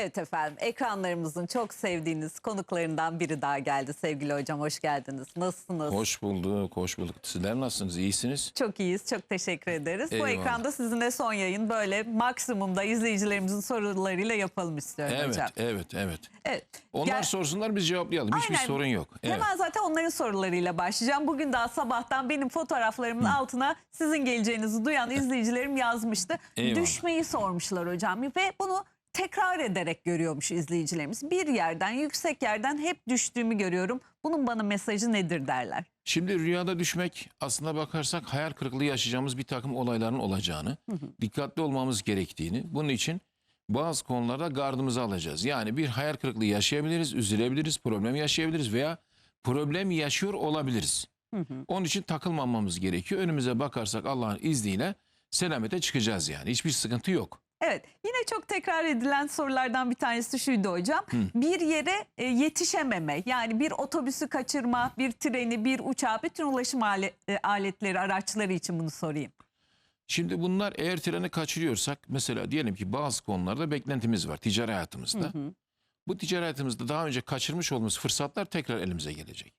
Evet efendim ekranlarımızın çok sevdiğiniz konuklarından biri daha geldi sevgili hocam hoş geldiniz. Nasılsınız? Hoş bulduk, hoş bulduk. Sizler nasılsınız? İyisiniz? Çok iyiyiz çok teşekkür ederiz. Bu Eyvallah. ekranda sizinle son yayın böyle maksimumda izleyicilerimizin sorularıyla yapalım istiyorum Evet, hocam. evet, evet. Evet. Onlar Gel- sorsunlar biz cevaplayalım. Hiçbir Aynen. sorun yok. Evet. Hemen zaten onların sorularıyla başlayacağım. Bugün daha sabahtan benim fotoğraflarımın altına sizin geleceğinizi duyan izleyicilerim yazmıştı. Eyvallah. Düşmeyi sormuşlar hocam ve bunu tekrar ederek görüyormuş izleyicilerimiz. Bir yerden, yüksek yerden hep düştüğümü görüyorum. Bunun bana mesajı nedir derler. Şimdi rüyada düşmek aslında bakarsak hayal kırıklığı yaşayacağımız bir takım olayların olacağını, dikkatli olmamız gerektiğini, bunun için bazı konularda gardımızı alacağız. Yani bir hayal kırıklığı yaşayabiliriz, üzülebiliriz, problem yaşayabiliriz veya problem yaşıyor olabiliriz. Onun için takılmamamız gerekiyor. Önümüze bakarsak Allah'ın izniyle selamete çıkacağız yani. Hiçbir sıkıntı yok. Evet yine çok tekrar edilen sorulardan bir tanesi şuydu hocam. Bir yere e, yetişememe yani bir otobüsü kaçırma, bir treni, bir uçağı, bütün ulaşım e, aletleri, araçları için bunu sorayım. Şimdi bunlar eğer treni kaçırıyorsak mesela diyelim ki bazı konularda beklentimiz var ticari hayatımızda. Bu ticari hayatımızda daha önce kaçırmış olduğumuz fırsatlar tekrar elimize gelecek.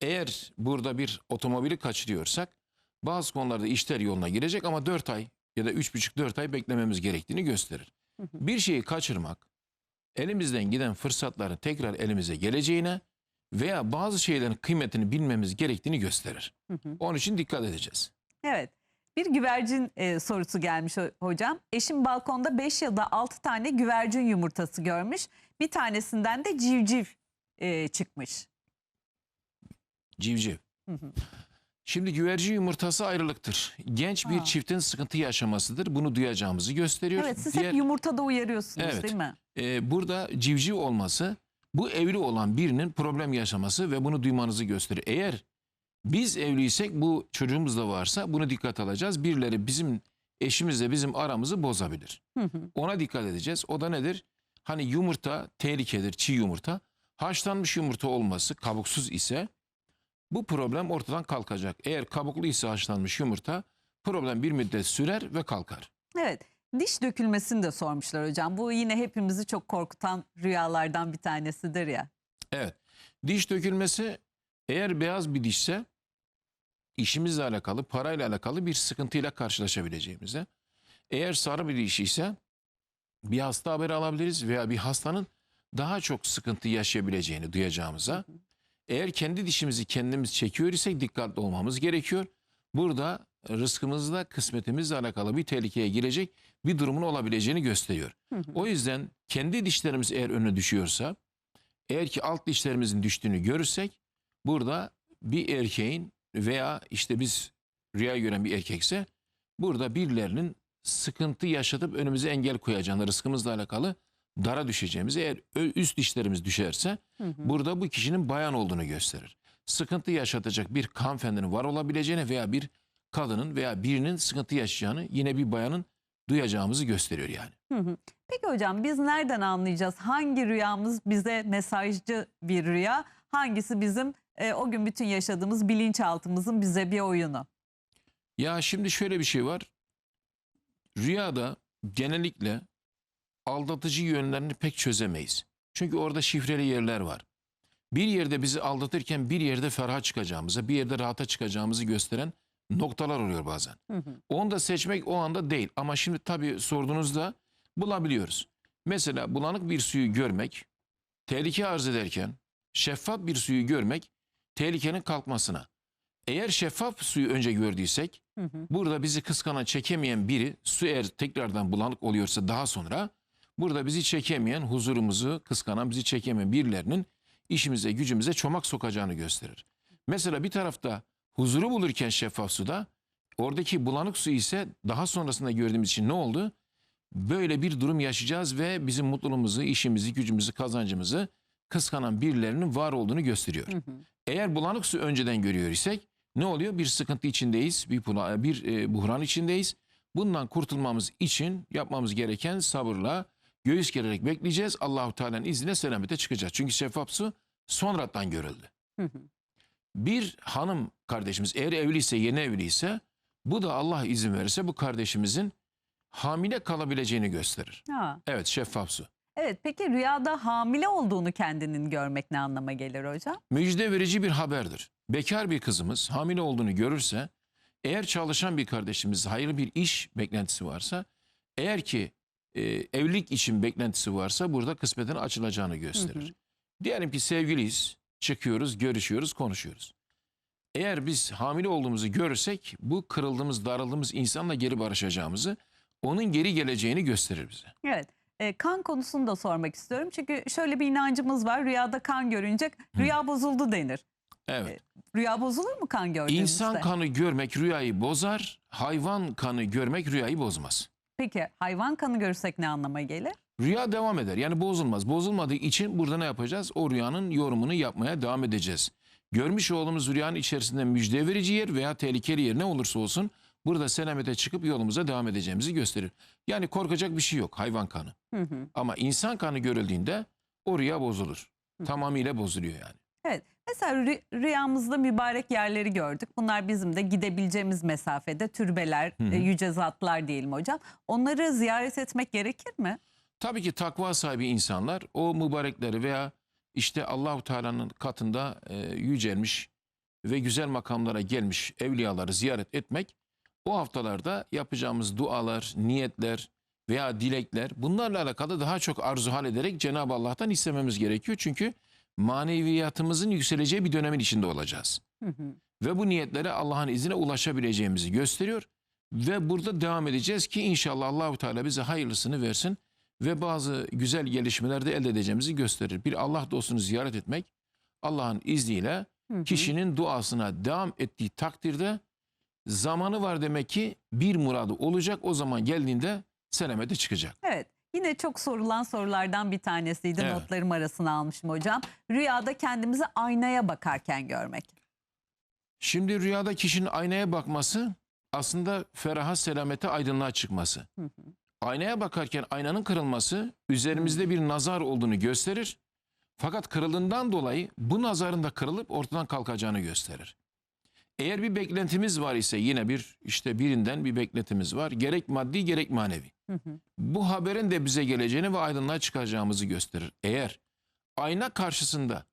Eğer burada bir otomobili kaçırıyorsak bazı konularda işler yoluna girecek ama 4 ay ya da 3,5-4 ay beklememiz gerektiğini gösterir. Bir şeyi kaçırmak elimizden giden fırsatların tekrar elimize geleceğine veya bazı şeylerin kıymetini bilmemiz gerektiğini gösterir. Onun için dikkat edeceğiz. Evet. Bir güvercin e, sorusu gelmiş ho- hocam. Eşim balkonda 5 ya da 6 tane güvercin yumurtası görmüş. Bir tanesinden de civciv e, çıkmış. Civciv. Şimdi güvercin yumurtası ayrılıktır. Genç bir Ha. çiftin sıkıntı yaşamasıdır. Bunu duyacağımız gösteriyor. Evet siz Diğer- hep yumurtada uyarıyorsunuz Evet. değil mi? e, burada civciv olması bu evli olan birinin problem yaşaması ve bunu duymanızı gösterir. Eğer biz evliysek bu çocuğumuz da varsa bunu dikkat alacağız. Birileri bizim eşimizle bizim aramızı bozabilir. Ona dikkat edeceğiz. O da nedir? Hani yumurta tehlikedir, çiğ yumurta. Haşlanmış yumurta olması kabuksuz ise bu problem ortadan kalkacak. Eğer kabuklu ise haşlanmış yumurta problem bir müddet sürer ve kalkar. Evet. Diş dökülmesini de sormuşlar hocam. Bu yine hepimizi çok korkutan rüyalardan bir tanesidir ya. Evet. Diş dökülmesi eğer beyaz bir dişse işimizle alakalı, parayla alakalı bir sıkıntıyla karşılaşabileceğimize. Eğer sarı bir diş ise bir hasta haberi alabiliriz veya bir hastanın daha çok sıkıntı yaşayabileceğini duyacağımıza. Eğer kendi dişimizi kendimiz çekiyor isek dikkatli olmamız gerekiyor. Burada rızkımızla, kısmetimizle alakalı bir tehlikeye girecek bir durumun olabileceğini gösteriyor. O yüzden kendi dişlerimiz eğer önüne düşüyorsa, eğer ki alt dişlerimizin düştüğünü görürsek burada bir erkeğin veya işte biz rüya gören bir erkekse burada birilerinin sıkıntı yaşatıp önümüze engel koyacağını rızkımızla alakalı dara düşeceğimizi eğer üst dişlerimiz düşerse burada bu kişinin bayan olduğunu gösterir. Sıkıntı yaşatacak bir hanımefendinin var olabileceğini veya bir kadının veya birinin sıkıntı yaşayacağını yine bir bayanın duyacağımızı gösteriyor yani. Hı hı. Peki hocam biz nereden anlayacağız? Hangi rüyamız bize mesajcı bir rüya? Hangisi bizim e, o gün bütün yaşadığımız bilinçaltımızın bize bir oyunu? Ya şimdi şöyle bir şey var. Rüyada genellikle aldatıcı yönlerini pek çözemeyiz. Çünkü orada şifreli yerler var. Bir yerde bizi aldatırken bir yerde ferah çıkacağımızı, bir yerde rahata çıkacağımızı gösteren noktalar oluyor bazen. Onu da seçmek o anda değil. Ama şimdi tabii sorduğunuzda bulabiliyoruz. Mesela bulanık bir suyu görmek, tehlike arz ederken şeffaf bir suyu görmek tehlikenin kalkmasına. Eğer şeffaf suyu önce gördüysek burada bizi kıskana çekemeyen biri su eğer tekrardan bulanık oluyorsa daha sonra burada bizi çekemeyen huzurumuzu kıskanan bizi çekemeyen birilerinin işimize gücümüze çomak sokacağını gösterir. Mesela bir tarafta huzuru bulurken şeffaf suda oradaki bulanık su ise daha sonrasında gördüğümüz için ne oldu? Böyle bir durum yaşayacağız ve bizim mutluluğumuzu, işimizi, gücümüzü, kazancımızı kıskanan birilerinin var olduğunu gösteriyor. Eğer bulanık su önceden görüyor isek ne oluyor? Bir sıkıntı içindeyiz, bir, bir e, buhran içindeyiz. Bundan kurtulmamız için yapmamız gereken sabırla göğüs gererek bekleyeceğiz. Allahu Teala'nın izniyle selamete çıkacağız. Çünkü şeffaf su sonradan görüldü. Bir hanım kardeşimiz eğer evliyse, yeni evliyse bu da Allah izin verirse bu kardeşimizin hamile kalabileceğini gösterir. Ha. Evet şeffaf su. Evet peki rüyada hamile olduğunu kendinin görmek ne anlama gelir hocam? Müjde verici bir haberdir. Bekar bir kızımız hamile olduğunu görürse, eğer çalışan bir kardeşimiz hayırlı bir iş beklentisi varsa, eğer ki e, evlilik için beklentisi varsa burada kısmetin açılacağını gösterir. Diyelim ki sevgiliyiz, çıkıyoruz, görüşüyoruz, konuşuyoruz. Eğer biz hamile olduğumuzu görürsek bu kırıldığımız, darıldığımız insanla geri barışacağımızı, onun geri geleceğini gösterir bize. Evet. e, kan konusunu da sormak istiyorum. Çünkü şöyle bir inancımız var. Rüyada kan görünce rüya bozuldu denir. Evet. Rüya bozulur mu kan gördüğümüzde? İnsan kanı görmek rüyayı bozar, hayvan kanı görmek rüyayı bozmaz. Peki hayvan kanı görürsek ne anlama gelir? Rüya devam eder. Yani bozulmaz. Bozulmadığı için burada ne yapacağız? O rüyanın yorumunu yapmaya devam edeceğiz. Görmüş olduğumuz rüyanın içerisinde müjde verici yer veya tehlikeli yer ne olursa olsun burada selamete çıkıp yolumuza devam edeceğimizi gösterir. Yani korkacak bir şey yok hayvan kanı. Hı hı. Ama insan kanı görüldüğünde o rüya bozulur. Tamamıyla bozuluyor yani. Evet. Mesela rü- rüyamızda mübarek yerleri gördük. Bunlar bizim de gidebileceğimiz mesafede türbeler, e, yüce zatlar diyelim hocam. Onları ziyaret etmek gerekir mi? Tabii ki takva sahibi insanlar o mübarekleri veya işte Allahu Teala'nın katında e, yücelmiş ve güzel makamlara gelmiş evliyaları ziyaret etmek o haftalarda yapacağımız dualar, niyetler veya dilekler bunlarla alakalı daha çok arzu hal ederek Cenab-ı Allah'tan istememiz gerekiyor. Çünkü maneviyatımızın yükseleceği bir dönemin içinde olacağız. Hı hı. Ve bu niyetlere Allah'ın izniyle ulaşabileceğimizi gösteriyor. Ve burada devam edeceğiz ki inşallah Allahu Teala bize hayırlısını versin ve bazı güzel gelişmeler de elde edeceğimizi gösterir. Bir Allah dostunu ziyaret etmek Allah'ın izniyle Hı hı. kişinin duasına devam ettiği takdirde zamanı var demek ki bir muradı olacak. O zaman geldiğinde selamete çıkacak. Evet. Yine çok sorulan sorulardan bir tanesiydi. Evet. Notlarım arasına almışım hocam. Rüyada kendimizi aynaya bakarken görmek. Şimdi rüyada kişinin aynaya bakması aslında feraha, selamete, aydınlığa çıkması. Hı hı. Aynaya bakarken aynanın kırılması üzerimizde bir nazar olduğunu gösterir. Fakat kırıldığından dolayı bu nazarın da kırılıp ortadan kalkacağını gösterir. Eğer bir beklentimiz var ise yine bir işte birinden bir beklentimiz var. Gerek maddi gerek manevi. Hı hı. Bu haberin de bize geleceğini ve aydınlığa çıkacağımızı gösterir. Eğer ayna karşısında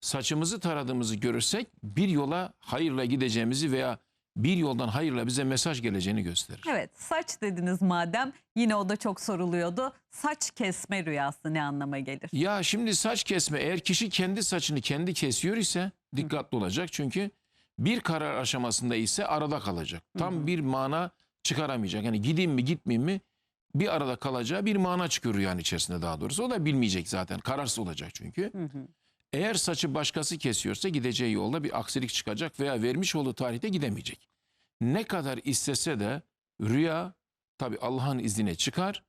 saçımızı taradığımızı görürsek bir yola hayırla gideceğimizi veya bir yoldan hayırla bize mesaj geleceğini gösterir. Evet saç dediniz madem yine o da çok soruluyordu. Saç kesme rüyası ne anlama gelir? Ya şimdi saç kesme eğer kişi kendi saçını kendi kesiyor ise dikkatli olacak. Çünkü bir karar aşamasında ise arada kalacak. Tam bir mana çıkaramayacak. Yani gideyim mi gitmeyeyim mi bir arada kalacağı bir mana çıkıyor rüyanın içerisinde daha doğrusu. O da bilmeyecek zaten. Kararsız olacak çünkü. Hı hı. Eğer saçı başkası kesiyorsa gideceği yolda bir aksilik çıkacak veya vermiş olduğu tarihte gidemeyecek. Ne kadar istese de rüya tabi Allah'ın iznine çıkar.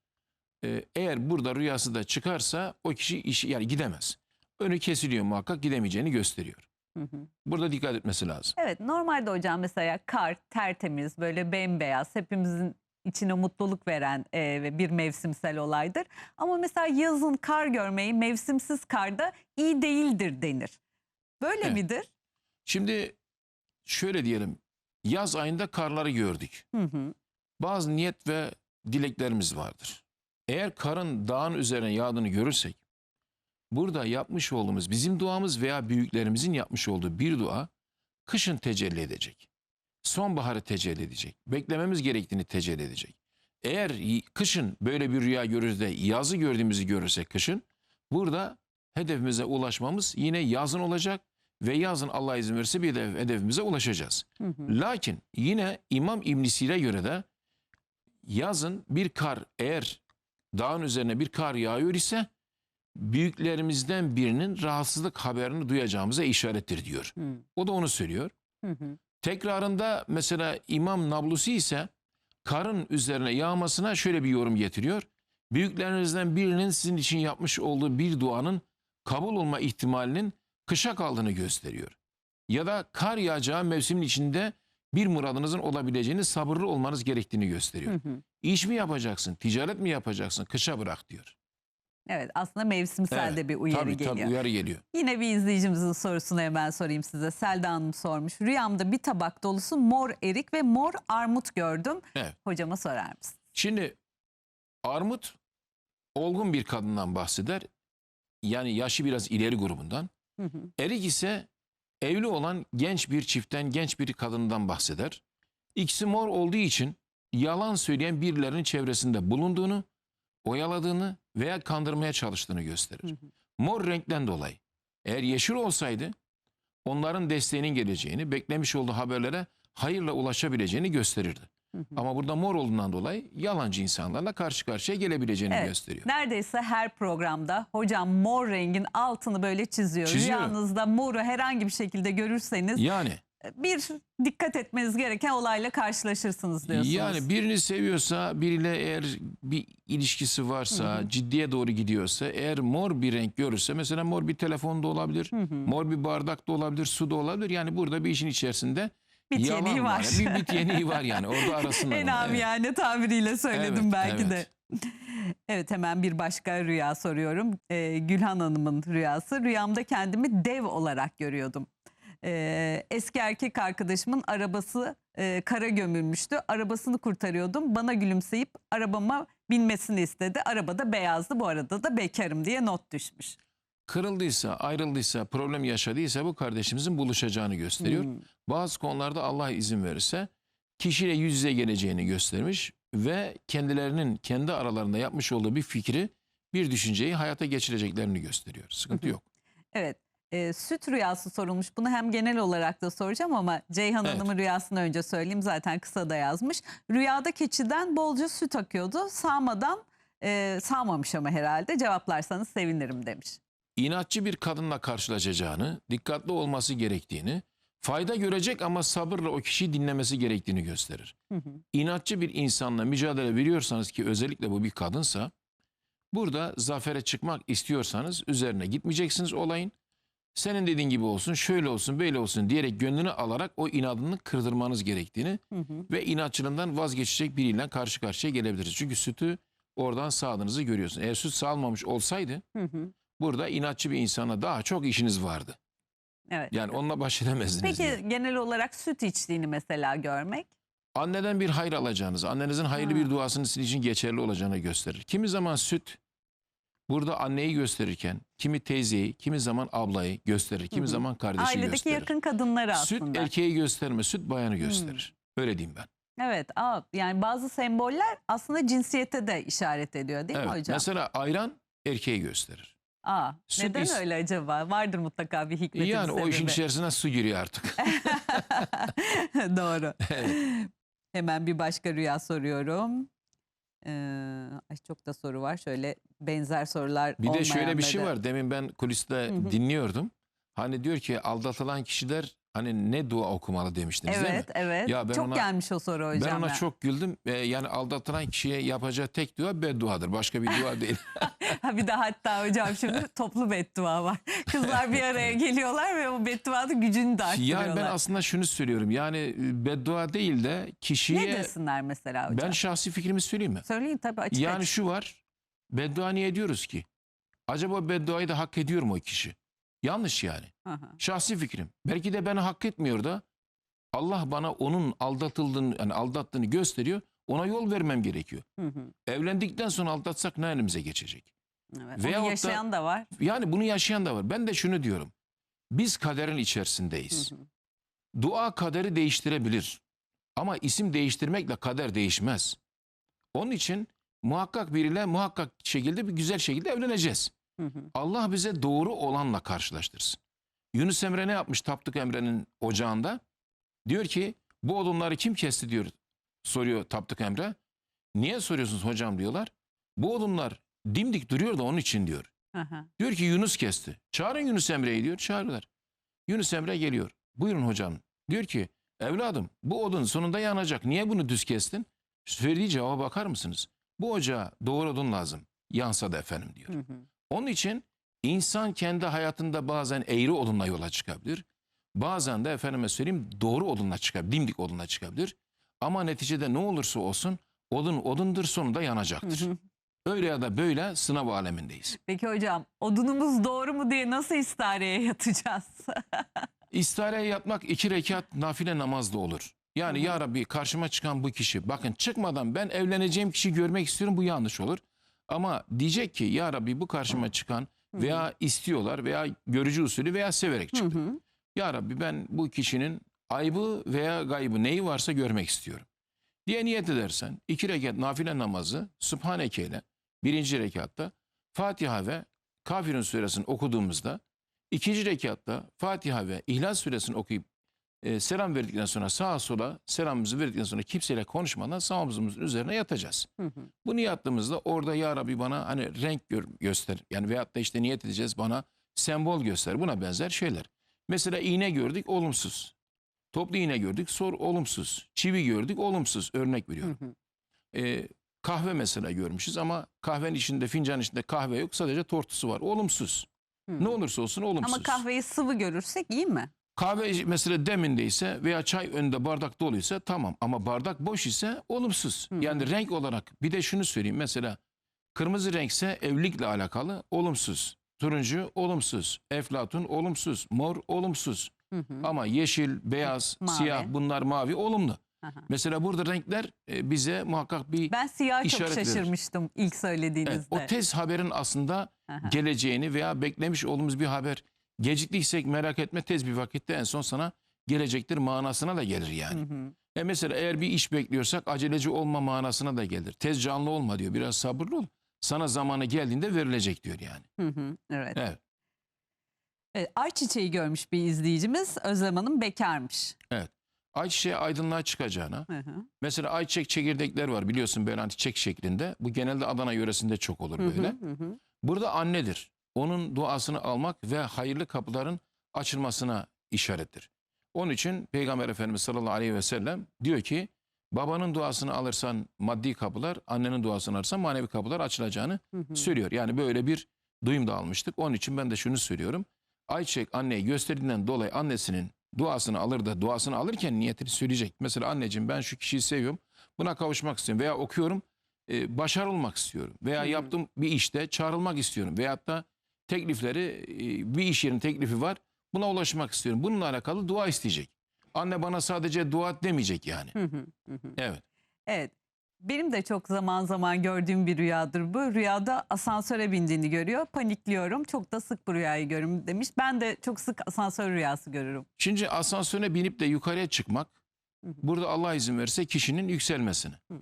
Ee, eğer burada rüyası da çıkarsa o kişi işi yani gidemez. Önü kesiliyor muhakkak gidemeyeceğini gösteriyor. Hı hı. Burada dikkat etmesi lazım. Evet normalde hocam mesela kar tertemiz böyle bembeyaz hepimizin içine mutluluk veren e, bir mevsimsel olaydır. Ama mesela yazın kar görmeyi mevsimsiz karda iyi değildir denir. Böyle Evet. midir? Şimdi şöyle diyelim yaz ayında karları gördük. Hı hı. bazı niyet ve dileklerimiz vardır. Eğer karın dağın üzerine yağdığını görürsek, burada yapmış olduğumuz bizim duamız veya büyüklerimizin yapmış olduğu bir dua kışın tecelli edecek. Sonbaharı tecelli edecek. Beklememiz gerektiğini tecelli edecek. Eğer kışın böyle bir rüya görürüz de yazı gördüğümüzü görürsek kışın, burada hedefimize ulaşmamız yine yazın olacak ve yazın Allah izin verirse bir hedef- hedefimize ulaşacağız. Hı hı. Lakin yine İmam İbn Sir'e göre de yazın bir kar eğer dağın üzerine bir kar yağıyor ise büyüklerimizden birinin rahatsızlık haberini duyacağımıza işarettir diyor. Hı O da onu söylüyor. hı. hı. Tekrarında mesela İmam Nablusi ise karın üzerine yağmasına şöyle bir yorum getiriyor. Büyüklerinizden birinin sizin için yapmış olduğu bir duanın kabul olma ihtimalinin kışa kaldığını gösteriyor. Ya da kar yağacağı mevsimin içinde bir muradınızın olabileceğini sabırlı olmanız gerektiğini gösteriyor. Hı hı. İş mi yapacaksın, ticaret mi yapacaksın, kışa bırak diyor. Evet aslında mevsimsel Evet, de bir uyarı tabii, geliyor. Tabii uyarı geliyor. Yine bir izleyicimizin sorusunu hemen sorayım size. Selda Hanım sormuş. Rüyamda bir tabak dolusu mor erik ve mor armut gördüm. Evet. Hocama sorar mısın? Şimdi armut olgun bir kadından bahseder. Yani yaşı biraz ileri grubundan. Hı hı. Erik ise evli olan genç bir çiftten, genç bir kadından bahseder. İkisi mor olduğu için yalan söyleyen birilerinin çevresinde bulunduğunu, oyaladığını veya kandırmaya çalıştığını gösterir. Hı hı. Mor renkten dolayı. Eğer yeşil olsaydı onların desteğinin geleceğini, beklemiş olduğu haberlere hayırla ulaşabileceğini gösterirdi. Hı hı. Ama burada mor olduğundan dolayı yalancı insanlarla karşı karşıya gelebileceğini Evet. gösteriyor. Neredeyse her programda hocam mor rengin altını böyle çiziyor. Çiziyor. Rüyanızda moru herhangi bir şekilde görürseniz Yani bir dikkat etmeniz gereken olayla karşılaşırsınız diyorsunuz. Yani birini seviyorsa, biriyle eğer bir ilişkisi varsa, ciddiye doğru gidiyorsa, eğer mor bir renk görürse, mesela mor bir telefon da olabilir, mor bir bardak da olabilir, su da olabilir. Yani burada bir işin içerisinde Bit yalan yeniği var. Bir bit yeniği var yani. Orada arasında. en abi evet. yani tabiriyle söyledim Evet, belki evet. de. Evet hemen bir başka rüya soruyorum. Ee, Gülhan Hanım'ın rüyası. Rüyamda kendimi dev olarak görüyordum. Ee, eski erkek arkadaşımın arabası e, kara gömülmüştü. Arabasını kurtarıyordum. Bana gülümseyip arabama binmesini istedi. Arabada beyazdı. Bu arada da bekarım diye not düşmüş. Kırıldıysa, ayrıldıysa, problem yaşadıysa bu kardeşimizin buluşacağını gösteriyor. Hmm. Bazı konularda Allah izin verirse kişiyle yüz yüze geleceğini göstermiş ve kendilerinin kendi aralarında yapmış olduğu bir fikri, bir düşünceyi hayata geçireceklerini gösteriyor. Sıkıntı yok. Evet. E, süt rüyası sorulmuş. Bunu hem genel olarak da soracağım ama Ceyhan Evet. Hanım'ın rüyasını önce söyleyeyim. Zaten kısa da yazmış. Rüyada keçiden bolca süt akıyordu. Sağmadan e, sağmamış ama herhalde cevaplarsanız sevinirim demiş. İnatçı bir kadınla karşılaşacağını, dikkatli olması gerektiğini, fayda görecek ama sabırla o kişiyi dinlemesi gerektiğini gösterir. Hı hı. İnatçı bir insanla mücadele veriyorsanız ki özellikle bu bir kadınsa, burada zafere çıkmak istiyorsanız üzerine gitmeyeceksiniz olayın. Senin dediğin gibi olsun, şöyle olsun, böyle olsun diyerek gönlünü alarak o inadını kırdırmanız gerektiğini Hı hı. ve inatçılığından vazgeçecek biriyle karşı karşıya gelebiliriz. Çünkü sütü oradan sağdığınızı görüyorsun. Eğer süt sağılmamış olsaydı Hı hı. burada inatçı bir insana daha çok işiniz vardı. Evet. Yani onunla baş edemezdiniz. Peki yani. genel olarak süt içtiğini mesela görmek. Anneden bir hayır alacağınız, annenizin hayırlı Ha. bir duasının sizin için geçerli olacağını gösterir. Kimi zaman süt burada anneyi gösterirken, kimi teyzeyi, kimi zaman ablayı gösterir, kimi Hı hı. zaman kardeşi Ailedeki gösterir. yakın kadınları Süt aslında. erkeği gösterme, süt bayanı gösterir. Öyle diyeyim ben. Evet. Aa, yani bazı semboller aslında cinsiyete de işaret ediyor değil mi Evet. hocam? Mesela ayran erkeği gösterir. Aa, Süt neden is- öyle acaba? Vardır mutlaka bir hikmeti yani bir o işin sebebi. içerisine su giriyor artık. Doğru. Evet. Hemen bir başka rüya soruyorum. Ee, ay çok da soru var. Şöyle benzer sorular Bir de şöyle bir şey olmayanları. var. Demin ben kuliste dinliyordum. Hani diyor ki aldatılan kişiler hani ne dua okumalı demiştiniz değil mi? Evet, evet. Çok ona- gelmiş o soru hocam. Ben ona ya. çok güldüm. Ee, yani aldatılan kişiye yapacağı tek dua bedduadır. Başka bir dua değil. Ha bir de hatta hocam şimdi toplu beddua var. Kızlar bir araya geliyorlar ve o bedduanın gücünü de arttırıyorlar. yani ben aslında şunu söylüyorum. Yani e, beddua değil de ne kişiye desinler mesela hocam? ben şahsi fikrimi söyleyeyim mi? Söyleyin tabii açık Yani açık. şu var. Beddua niye ediyoruz ki? Acaba bedduayı da hak ediyor mu o kişi? Yanlış yani. Hı hı. Şahsi fikrim. Belki de beni hak etmiyor da Allah bana onun aldatıldığını, yani aldattığını gösteriyor. Ona yol vermem gerekiyor. Hı hı. Evlendikten sonra aldatsak ne elimize geçecek? Evet. Veyahut Onu da- yaşayan da var. Yani bunu yaşayan da var. Ben de şunu diyorum. Biz kaderin Hı içerisindeyiz. hı. Dua kaderi değiştirebilir. Ama isim değiştirmekle kader değişmez. Onun için muhakkak biriyle muhakkak şekilde bir güzel şekilde evleneceğiz. Hı hı. Allah bize doğru olanla karşılaştırsın. Yunus Emre ne yapmış Tapduk Emre'nin ocağında? Diyor ki bu odunları kim kesti diyor. Soruyor Tapduk Emre. Niye soruyorsunuz hocam diyorlar. Bu odunlar dimdik duruyor da onun için diyor. Hı. Diyor ki Yunus kesti. Çağırın Yunus Emre'yi diyor. Çağırıyorlar. Yunus Emre geliyor. Buyurun hocam. Diyor ki evladım bu odun sonunda yanacak. Niye bunu düz kestin? Söylediği cevaba bakar mısınız? Bu ocağa doğru odun lazım. Yansa da efendim diyor. Hı hı. Onun için insan kendi hayatında bazen eğri odunla yola çıkabilir. Bazen de efendime söyleyeyim doğru odunla çıkabilir. Dimdik odunla çıkabilir. Ama neticede ne olursa olsun odun odundur sonunda yanacaktır. Hı hı. Öyle ya da böyle sınav alemindeyiz. Peki hocam odunumuz doğru mu diye nasıl istareye yatacağız? İstihareye yatmak iki rekat nafile namaz da olur. Yani Hı hı. ya Rabbi karşıma çıkan bu kişi bakın çıkmadan ben evleneceğim kişi görmek istiyorum bu yanlış olur. Ama diyecek ki ya Rabbi bu karşıma çıkan veya istiyorlar veya görücü usulü veya severek Hı çıktı. hı. Ya Rabbi ben bu kişinin aybı veya gaybı neyi varsa görmek istiyorum. Diye niyet edersen iki rekat nafile namazı Sübhaneke ile birinci rekatta Fatiha ve Kafirun suresini okuduğumuzda ikinci rekatta Fatiha ve İhlas suresini okuyup e, selam verdikten sonra sağa sola selamımızı verdikten sonra kimseyle konuşmadan sağ omzumuzun üzerine yatacağız. Hı hı. Bunu yattığımızda orada ya Rabbi bana hani renk gör, göster. Yani veyahut da işte niyet edeceğiz bana sembol göster. Buna benzer şeyler. Mesela iğne gördük olumsuz. Toplu iğne gördük sor olumsuz. Çivi gördük olumsuz. Örnek Hı veriyorum. hı. Ee, kahve mesela görmüşüz ama kahvenin içinde fincan içinde kahve yok. Sadece tortusu var. Olumsuz. Hı. Ne olursa olsun olumsuz. Ama kahveyi sıvı görürsek iyi mi? Kahve mesela demindeyse veya çay önünde bardak doluysa tamam ama bardak boş ise olumsuz. Hı. Yani renk olarak bir de şunu söyleyeyim mesela kırmızı renkse evlilikle alakalı olumsuz. Turuncu olumsuz. Eflatun olumsuz. Mor olumsuz. Hı hı. Ama yeşil, beyaz, Mavi. siyah bunlar mavi olumlu. Aha. Mesela burada renkler e, bize muhakkak bir Ben siyah çok İşaret verir. şaşırmıştım ilk söylediğinizde. Evet, o tez haberin aslında Aha. geleceğini veya beklemiş olduğumuz bir haber geciktiysek merak etme tez bir vakitte en son sana gelecektir manasına da gelir yani. Hı hı. E mesela eğer bir iş bekliyorsak aceleci olma manasına da gelir. Tez canlı olma diyor. Biraz sabırlı ol. Sana zamanı geldiğinde verilecek diyor yani. Hı hı. Evet. Evet. Evet, Ayçiçeği görmüş bir izleyicimiz. Özlem Hanım bekarmış. Ayçiçeği aydınlığa çıkacağına. Hı hı. Mesela ayçiçek çekirdekler var biliyorsun böyle çiçek şeklinde. Bu genelde Adana yöresinde çok olur Hı hı, böyle. hı hı. Burada annedir. Onun duasını almak ve hayırlı kapıların açılmasına işarettir. Onun için Peygamber Efendimiz sallallahu aleyhi ve sellem diyor ki babanın duasını alırsan maddi kapılar, annenin duasını alırsan manevi kapılar açılacağını Hı hı. söylüyor. Yani böyle bir duyum da almıştık. Onun için ben de şunu söylüyorum. Ayçiçek anneyi gösterdiğinden dolayı annesinin duasını alır da duasını alırken niyetini söyleyecek. Mesela anneciğim ben şu kişiyi seviyorum. Buna kavuşmak istiyorum veya okuyorum. E, başarılı olmak istiyorum. Veya Hı. yaptığım bir işte çağrılmak istiyorum. Veyahut da teklifleri e, bir iş yerinin teklifi var. Buna ulaşmak istiyorum. Bununla alakalı dua isteyecek. Anne bana sadece dua et demeyecek yani. Hı hı, hı hı. Evet. Evet. Benim de çok zaman zaman gördüğüm bir rüyadır bu. Rüyada asansöre bindiğini görüyor. Panikliyorum. Çok da sık bu rüyayı görürüm demiş. Ben de çok sık asansör rüyası görürüm. Şimdi asansöre binip de yukarıya çıkmak Hı hı. burada Allah izin verirse kişinin yükselmesini. Hı.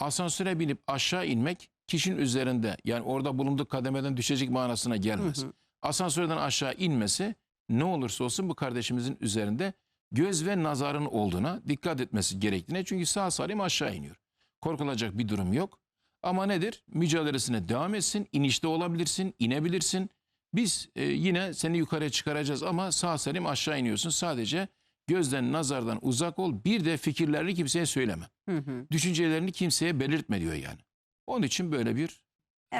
Asansöre binip aşağı inmek kişinin üzerinde yani orada bulunduğu kademeden düşecek manasına gelmez. Hı hı. Asansörden aşağı inmesi ne olursa olsun bu kardeşimizin üzerinde göz ve nazarın olduğuna dikkat etmesi gerektiğine çünkü sağ salim aşağı iniyor. Korkulacak bir durum yok. Ama nedir? Mücadelesine devam etsin. İnişte olabilirsin, inebilirsin. Biz e, yine seni yukarıya çıkaracağız ama sağ salim aşağı iniyorsun. Sadece gözden, nazardan uzak ol. Bir de fikirlerini kimseye söyleme. Hı hı. Düşüncelerini kimseye belirtme diyor yani. Onun için böyle bir